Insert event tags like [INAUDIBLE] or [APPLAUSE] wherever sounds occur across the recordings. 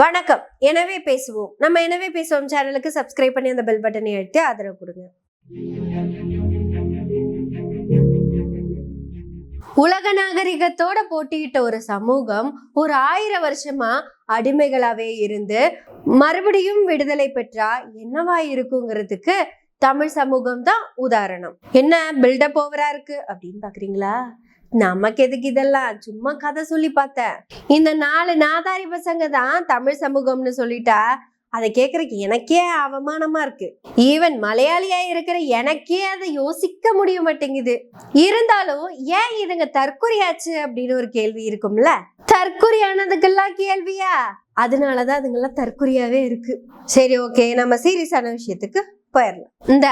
வணக்கம். எனவே பேசுவோம். நம்ம எனவே பேசுவோம். சேனலுக்கு சப்ஸ்கிரைப் பண்ணி அந்த பெல் பட்டனை அழுத்தி ஆதரவு கொடுங்க. உலக நாகரிகத்தோட போட்டியிட்ட ஒரு சமூகம் ஒரு ஆயிரம் வருஷமா அடிமைகளாவே இருந்து மறுபடியும் விடுதலை பெற்றா என்னவா இருக்குங்கிறதுக்கு தமிழ் சமூகம் தான் உதாரணம். என்ன பில்டப் ஓவரா இருக்கு அப்படின்னு பாக்குறீங்களா? நமக்கு எதுக்கு இதெல்லாம்? சும்மா கதை சொல்லி பார்த்தேன் இந்த நாலு நாதாரி பசங்க தான் தமிழ் சமூகம்னு சொல்லிட்டா. அதை கேட்கறதுக்கு எனக்கே அவமானமா இருக்கு. ஈவன் மலையாளியா இருக்கிற எனக்கே அதை யோசிக்க முடிய மாட்டேங்குது. இருந்தாலும் ஏன் இதுங்க தற்கொலையாச்சு அப்படின்னு ஒரு கேள்வி இருக்கும்ல? தற்கொலையானதுக்கெல்லாம் கேள்வியா? அதனாலதான் அதுங்கெல்லாம் தற்கொலையாவே இருக்கு. சரி ஓகே நம்ம சீரியஸான விஷயத்துக்கு போயிடலாம் இந்த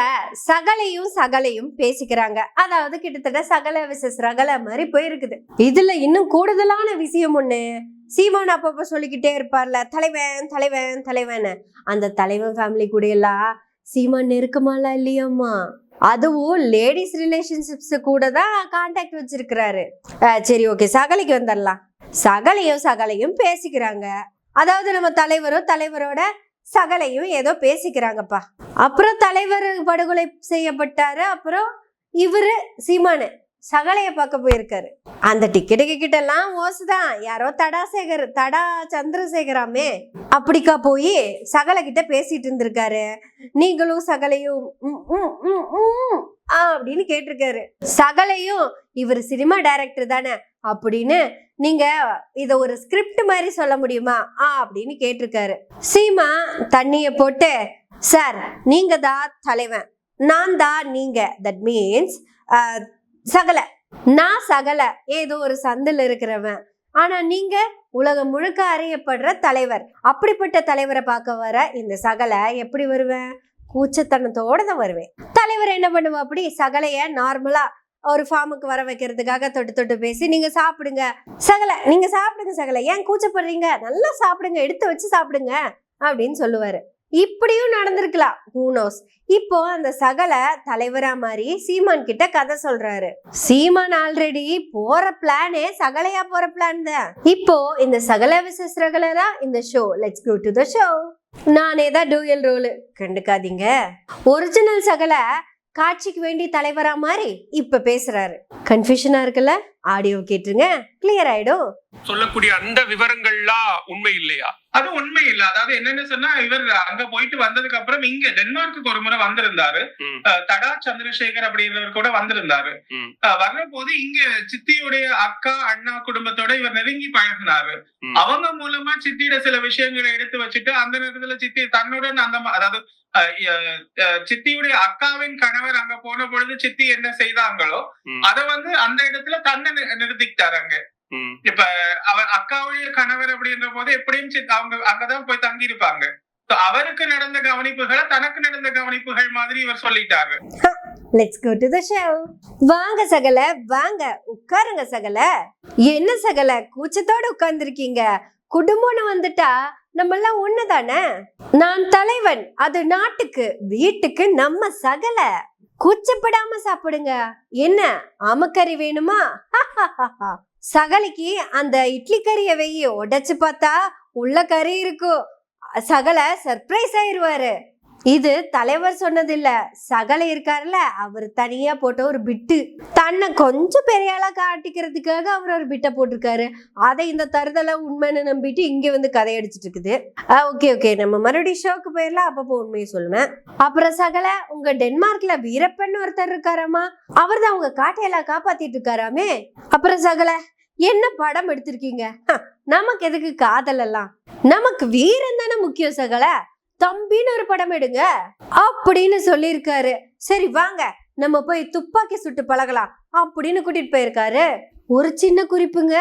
சகலையும் சகலையும் பேசிக்கிறாங்க. அதாவது கிட்டத்தட்ட சகல விசஸ் ரகல மாதிரி போயிருக்குது. இதுல இன்னும் கூடுதலான விஷயம் ஒண்ணு. சீமான் அப்பப்ப சொல்லிக்கிட்டே இருப்பார்ல தலைவன் தலைவன் தலைவன் அந்த தலைவன் ஃபேமிலி கூட எல்லாம் சீமான் நெருக்கமாலாம் இல்லையாம்மா? அதுவும் லேடிஸ் ரிலேஷன்ஷிப்ஸ் கூட தான் கான்டாக்ட் வச்சிருக்கிறாரு. சரி ஓகே சகலைக்கு வந்துடலாம் சகலையும் சகலையும் பேசிக்கிறாங்க. அதாவது நம்ம தலைவரும் தலைவரோட சகலையும் ஏதோ பேசிக்கிறாங்கப்பா. அப்புறம் தலைவர் படுகொலை செய்யப்பட்டாரு. அப்புறம் இவரு சீமானு சகலைய பார்க்க போயிருக்காரு. அந்த டிக்கெட்டு கிட்டலாம் ஓசுதான் யாரோ தடாசேகர் தடா சந்திரசேகராமே. அப்படிக்கா போய் சகலை கிட்ட பேசிட்டு இருந்திருக்காரு. நீங்களும் சகலையும் ம், ம், ம், அப்படின்னு கேட்டிருக்காரு. சகலையும் இவர் சினிமா டைரக்டர் தானே. அப்படின்னு நீங்க இத ஒரு ஸ்கிரிப்ட் மாதிரி சொல்ல முடியுமா? ஆ அப்படின்னு கேட்டிருக்காரு. சீமா தண்ணிய போட்டு சார் நீங்க தான் தலைவன். நான் தான் நீங்க. தட் மீன்ஸ் சகல. நான் சகல. ஏதோ ஒரு சந்தில் இருக்கிறவன். ஆனா நீங்க உலகம் முழுக்க அறியப்படுற தலைவர். அப்படிப்பட்ட தலைவரை பார்க்க வர இந்த சகல எப்படி வருவேன்? கூச்சத்தனத்தோட தான் வருவேன். தலைவர் என்ன பண்ணுவோம் அப்படி சகலைய நார்மலா ஒரு ஃபார்முக்கு வர வைக்கிறதுக்காக தொட்டு தொட்டு பேசி நீங்க சாப்பிடுங்க. சகல நீங்க சாப்பிடுங்க சகல. ஏன் கூச்சப்படுறீங்க? நல்லா சாப்பிடுங்க எடுத்து வச்சு சாப்பிடுங்க. அப்படின்னு சொல்லுவாரு. இப்படியும் நடந்திருக்கலாம். ஹூனோஸ் இப்போ அந்த சகல தலைவரா மாதிரி சீமான் கிட்ட கதை சொல்றாரு. சீமான் ஆல்ரெடி போற பிளானே சகலையா போற பிளான் தான் இப்போ இந்த சகல விசஸ் ரகலரா இந்த show let's go to the show நானே தான் டூயல் ரோல் கண்டுக்காதீங்க. ஒரிஜினல் சகல காட்சிக்கு வேண்டி தலைவரா மாதிரி இப்ப பேசுறாரு. கன்ஃபியூஷனா இருக்குல்ல? ஆடியோ கேட்டுருங்க. கிளியர் ஆயிடும். சொல்லக்கூடிய அந்த விவரங்கள்லாம் உண்மை இல்லையா? அது உண்மை இல்ல. அதாவது என்னன்னு சொன்னா இவர் அங்க போயிட்டு வந்ததுக்கு அப்புறம் இங்க டென்மார்க்கு ஒரு முறை வந்திருந்தாரு. தடா சந்திரசேகர் அப்படின்றவர் கூட வந்திருந்தாரு. ம். அஹ் வர்றபோது இங்க சித்தியுடைய அக்கா அண்ணா குடும்பத்தோட இவர் நெருங்கி பழகினாரு. அவங்க மூலமா சித்தியோட சில விஷயங்களை எடுத்து வச்சுட்டு அந்த நேரத்துல சித்தி தன்னுடன் அந்த அதாவது சித்தியுடைய அக்காவின் கணவர் அங்க போன பொழுது சித்தி என்ன செய்தாங்களோ. அத வந்து அந்த இடத்துல தன்னை நிறுத்திக்கிட்டாரு அங்க. இப்ப அவர் அக்காவுடைய கணவர் அப்படின்ற போது எப்படியும் அவங்க அங்கதான் போய் தங்கி இருப்பாங்க அவருக்கு நடந்த கவனிப்புகளை தனக்கு நடந்த கவனிப்புகள் மாதிரி இவர் சொல்லிட்டாரு. Let's go to the show வாங்க சகல வாங்க உட்காருங்க சகல. என்ன சகல கூச்சத்தோட உட்கார்ந்துருக்கீங்க? குடும்பம்னு வந்துட்டா நம்ம எல்லாம் ஒண்ணுதானே? நான் தலைவன் அது நாட்டுக்கு வீட்டுக்கு நம்ம சகல. கூச்சப்படாம சாப்பிடுங்க. என்ன ஆமக்கறி வேணுமா? [LAUGHS] சகலைக்கு அந்த இட்லி கறியை வெயி உடைச்சு பார்த்தா உள்ள கறி இருக்கும். சகல சர்ப்ரைஸ் ஆயிடுவாரு இது தலைவர் சொன்னதில்ல. சகல இருக்காருல்ல அவர் தனியா போட்ட ஒரு பிட்டு. தன்னை கொஞ்சம் பெரிய ஆளா காட்டிக்கிறதுக்காக அவர் ஒரு பிட்டை போட்டிருக்காரு. அதை இந்த தருதலை உண்மைன்னு நம்பிட்டு இங்க வந்து கதையடிச்சிட்டு இருக்குது ஓகே ஓகே. நம்ம மறுபடியும் ஷோக்கு போயிடலாம் அப்பப்போ உண்மையை சொல்லுவேன். அப்புறம் சகல உங்க டென்மார்க்ல வீரப்பன் ஒருத்தர் இருக்காராமா? அவர் தான் உங்க காட்டையெல்லாம் காப்பாத்திட்டு இருக்காராமே அப்புறம் சகல என்ன படம் எடுத்திருக்கீங்க? நமக்கு எதுக்கு காதல் எல்லாம்? நமக்கு வீரம் தானே முக்கியம் சகல. தம்பின்னு ஒரு படம் எடுங்க. அப்படின்னு சொல்லியிருக்காரு. சரி வாங்க. நம்ம போய் துப்பாக்கி சுட்டு பழகலாம் அப்படின்னு கூட்டிட்டு போயிருக்காரு. ஒரு சின்ன குறிப்புங்க.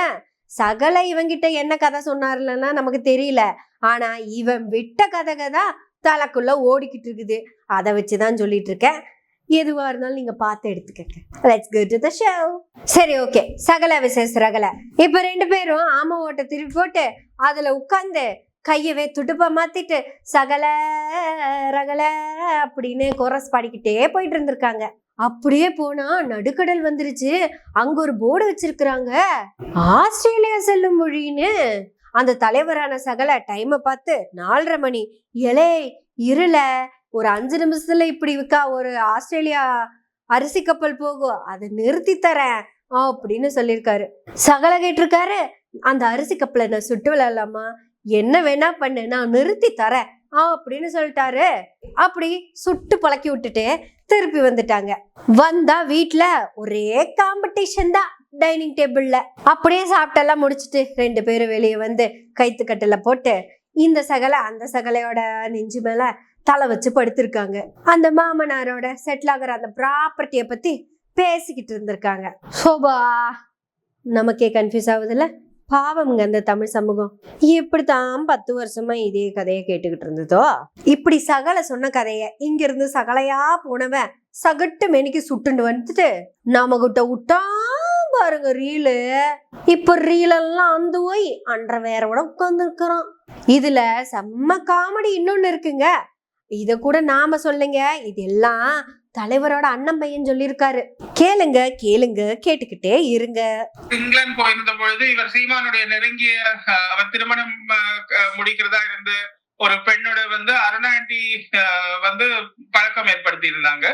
சகல இவங்கிட்ட என்ன கதை சொன்னார்லன்னா நமக்கு தெரியல. ஆனா இவன் விட்ட கதை கதை தலைக்குள்ள ஓடிக்கிட்டு இருக்குது. அதை வச்சுதான் சொல்லிட்டு இருக்கேன் எதுவா இருந்தாலும் நீங்க பார்த்து எடுத்துக்கங்க. Let's go to the show சரி ஓகே சகல விசேஷ ரகல. இப்ப ரெண்டு பேரும் ஆம ஓட்ட திருப்பி போட்டு அதுல உட்காந்து கையவே துடுப்பா மாத்திட்டு சகல ரகல அப்படின்னு கோரஸ் பாடிக்கிட்டே போயிட்டு இருந்திருக்காங்க. அப்படியே போனா நடுக்கடல் வந்துருச்சு. அங்க ஒரு போர்டு வச்சிருக்கிறாங்க. ஆஸ்திரேலியா செல்லும் மொழின்னு. அந்த தலைவரான சகல டைமை பார்த்து நாலரை மணி. எலே இருள. ஒரு அஞ்சு நிமிஷத்துல இப்படி இருக்கா? ஒரு ஆஸ்திரேலியா அரிசி கப்பல் போகும் அதை நிறுத்தி தரேன். அப்படின்னு சொல்லியிருக்காரு. சகல கேட்டிருக்காரு. அந்த அரிசி கப்பலை நான் சுட்டு விளையாடலாமா? என்ன வேணா பண்ணு நான் நிறுத்தி தரேன் ஆ அப்படின்னு சொல்லிட்டாரு. அப்படி சுட்டு பழக்கி விட்டுட்டு திருப்பி வந்துட்டாங்க. வந்தா வீட்டில் ஒரே காம்படிஷன் தான் டைனிங் டேபிள்ல அப்படியே சாப்பிட்டெல்லாம் முடிச்சிட்டு ரெண்டு பேரும் வெளியே வந்து கைத்து கட்டில போட்டு இந்த சகலை அந்த சகலையோட நெஞ்சு மேல தலை வச்சு படுத்திருக்காங்க. அந்த மாமனாரோட செட்டில் ஆகிற அந்த ப்ராப்பர்ட்டியை பத்தி பேசிக்கிட்டு இருந்திருக்காங்க. சோபா நமக்கே கன்ஃபியூஸ் ஆகுதுல்ல? பாவம்ங்க அந்த தமிழ் சமூகம். இப்படித்தான் பத்து வருஷமா இதே கதையை கேட்டுக்கிட்டு இருந்ததோ இப்படி சகல சொன்ன கதைய இங்கிருந்து சகலையா போனவன் சகட்டு மெனிக்கு சுட்டுண்டு வந்துட்டு நாம கிட்ட விட்டான் பாருங்க ரீலு இப்ப ரீலெல்லாம் அந்த போய் அன்ற வேற விட உட்காந்துருக்குறான் இதுல செம்ம காமெடி இன்னொன்னு இருக்குங்க. இத கூட நாம சொல்லுங்க இதெல்லாம் தலைவரோட அண்ணன் பையன் சொல்லியிருக்காரு கேளுங்க கேளுங்க கேட்டுக்கிட்டே இருங்க இங்கிலாந்து போயிருந்த பொழுது இவர் சீமானுடைய நெருங்கிய அவர் திருமணம் முடிக்கிறதா இருந்து ஒரு பெண்ணோட வந்து அருணா ஆண்டி அஹ், வந்து பழக்கம் ஏற்படுத்தி இருந்தாங்க.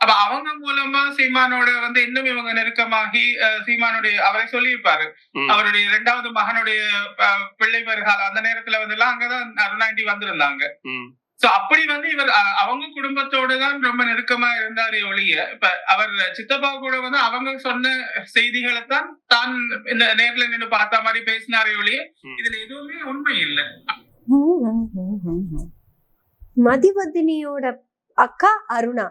அப்ப அவங்க மூலமா சீமானோட வந்து இன்னும் இவங்க நெருக்கமாகி சீமானுடைய அவரை சொல்லியிருப்பாரு. அவருடைய இரண்டாவது மகனுடைய பிள்ளை வருகால அந்த நேரத்துல வந்து எல்லாம் அங்கதான் அருணா ஆண்டி வந்திருந்தாங்க. சோ அப்படி வந்து இவர் அவங்க குடும்பத்தோட தான் ரொம்ப நெருக்கமா இருந்தாரே ஒழிய இப்ப அவர் சித்தப்பா கூட வந்து அவங்க சொன்ன செய்திகளை தான் தான் இந்த நேர்ல நின்னு பார்த்த மாதிரி பேசினாரே ஒழிய. இதுல எதுவுமே உண்மை இல்லை. மதிவதினியோட அக்கா அருணா.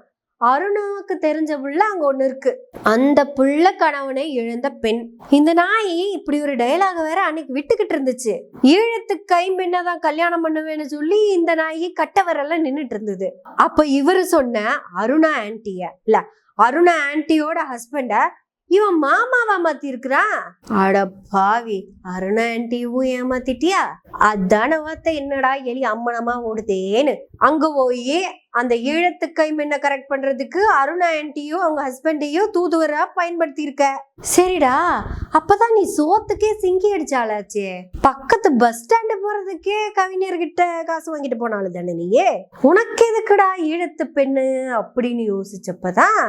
அருணாவுக்கு தெரிஞ்ச புள்ள அங்க ஒண்ணு இருக்கு. அந்த புள்ள கணவனை இழந்த பெண். இந்த நாய் இப்படி ஒரு டயலாக வேற அன்னைக்கு விட்டுக்கிட்டு இருந்துச்சு. ஈழத்து கைம்பெண்ணதான் கல்யாணம் பண்ணுவேன்னு சொல்லி இந்த நாயி கட்டவரெல்லாம் நின்றுட்டு இருந்தது. அப்ப இவரு சொன்ன அருணா ஆன்டிய இல்ல அருணா ஆன்டியோட ஹஸ்பண்ட இவன் மாமாவா மாத்தி இருக்கிறான் அட பாவி அருணா ஆன்ட்டியும் ஏமாத்திட்டியா? அதான வார்த்தை என்னடா எலி அம்மனமா ஓடுதேன்னு. அங்க போய் அந்த ஈழத்து கைமென்ன கரெக்ட் பண்றதுக்கு அருணா ஆன்டியும் அவங்க ஹஸ்பண்டையும் தூதுவரா பயன்படுத்தி இருக்க சரிடா அப்பதான் நீ சோத்துக்கே சிங்கி அடிச்சாளாச்சே. பக்கத்து பஸ் ஸ்டாண்டு போறதுக்கே கவிஞர்கிட்ட காசு வாங்கிட்டு போனாலும் தானே நீயே? உனக்கு எதுக்குடா ஈழத்து பெண்ணு? அப்படின்னு யோசிச்சப்பதான்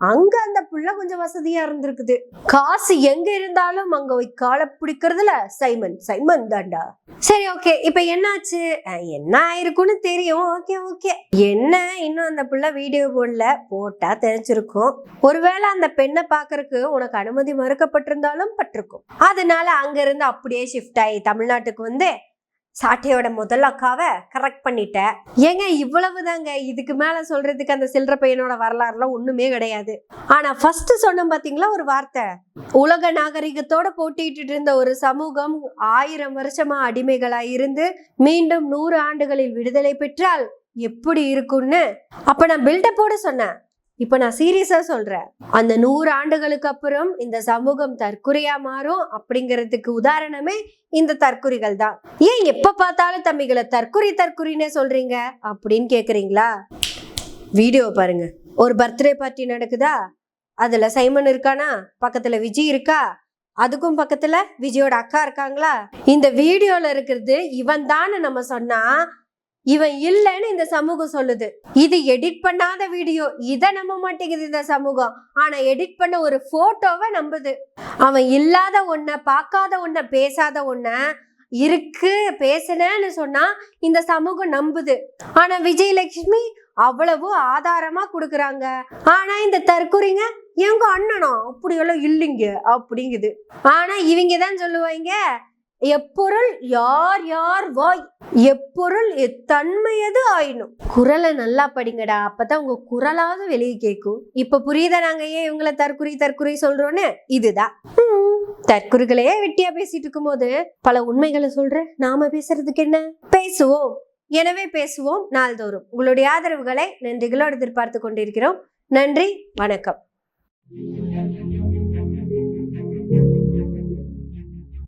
அங்க அந்த புள்ள கொஞ்சம் வசதியா இருந்திருக்குது. காசு எங்க இருந்தாலும் அங்க போய் காலை பிடிக்கிறதுல சைமன் சைமன் தாண்டா சரி ஓகே. இப்ப என்னாச்சு? என்ன ஆயிருக்கும்னு தெரியும். Okay okay. என்ன? இன்னும் அந்த புள்ள வீடியோ போடல. போட்டா தெரிஞ்சிருக்கும். ஒருவேளை அந்த பெண்ணை பாக்குறதுக்கு உனக்கு அனுமதி மறுக்கப்பட்டிருந்தாலும் பட்டிருக்கும். அதனால அங்க இருந்து அப்படியே ஷிஃப்ட் ஆகி தமிழ்நாட்டுக்கு வந்து சாட்டையோட முதல் அக்காவை கரெக்ட் பண்ணிட்டேன் ஏங்க இவ்வளவு தாங்க இதுக்கு மேல சொல்றதுக்கு அந்த சில்லற பையனோட வரலாறுலாம் ஒண்ணுமே கிடையாது. ஆனா ஃபர்ஸ்ட் சொன்னோம் பாத்தீங்களா ஒரு வார்த்தை? உலக நாகரிகத்தோட போட்டிட்டு இருந்த ஒரு சமூகம் ஆயிரம் வருஷமா அடிமைகளா இருந்து மீண்டும் நூறு ஆண்டுகளில் விடுதலை பெற்றால் எப்படி இருக்கும்னு? அப்ப நான் பில்டப்போட சொன்னேன். இப்ப நான் சீரியஸா சொல்றேன். அந்த நூறு ஆண்டுகளுக்கு அப்புறம் இந்த சமூகம் தற்குறியா மாறும் அப்படிங்கிறதுக்கு உதாரணமே இந்த தற்குறிகள் தான். ஏன் எப்ப பார்த்தாலும் தம்பிகளை தற்குறி தற்குறின்னே சொல்றீங்க அப்படின்னு கேக்குறீங்களா? வீடியோ பாருங்க. ஒரு பர்த்டே பார்ட்டி நடக்குதா? அதுல சைமன் இருக்கானா? பக்கத்துல விஜய் இருக்கா? அதுக்கும் பக்கத்துல விஜயோட அக்கா இருக்காங்களா? இந்த வீடியோல இருக்கிறது இவன் தான் நம்ம சொன்னா இவன் இல்லைன்னு இந்த சமூகம் சொல்லுது. இது எடிட் பண்ணாத வீடியோ இதை நம்ப மாட்டேங்குது இந்த சமூகம். ஆனா எடிட் பண்ண ஒரு போட்டோவை நம்புது. அவன் இல்லாத ஒன்ன பார்க்காத ஒன்ன பேசாத ஒன்ன இருக்கு பேசுனேன்னு சொன்னா இந்த சமூகம் நம்புது. ஆனா விஜயலட்சுமி அவ்வளவு ஆதாரமா கொடுக்குறாங்க. ஆனா இந்த தற்குறிங்க எங்க அண்ணனா? அப்படியெல்லாம் இல்லைங்க அப்படிங்குது. ஆனா இவங்க தான் சொல்லுவாங்க எப்பொருள் யார் யார் வாய்? எப்பொருள் எத்தன்மையது ஆயினும். குரலை நல்லா படிங்கடா. அப்பதான் உங்க குரலாவது வெளியே கேட்கும். இப்ப புரியுதா நாங்க ஏன் இவங்கள தற்குறி தற்குறி சொல்றோன்னு? இதுதான் ஹம், தற்குறிகளையே வெட்டியா பேசிட்டு இருக்கும்போது பல உண்மைகளை சொல்ற? நாம பேசுறதுக்கு என்ன? பேசுவோம். எனவே பேசுவோம் நாள்தோறும். உங்களுடைய ஆதரவுகளை நன்றிகளோடு எதிர்பார்த்து கொண்டிருக்கிறோம். நன்றி. வணக்கம்.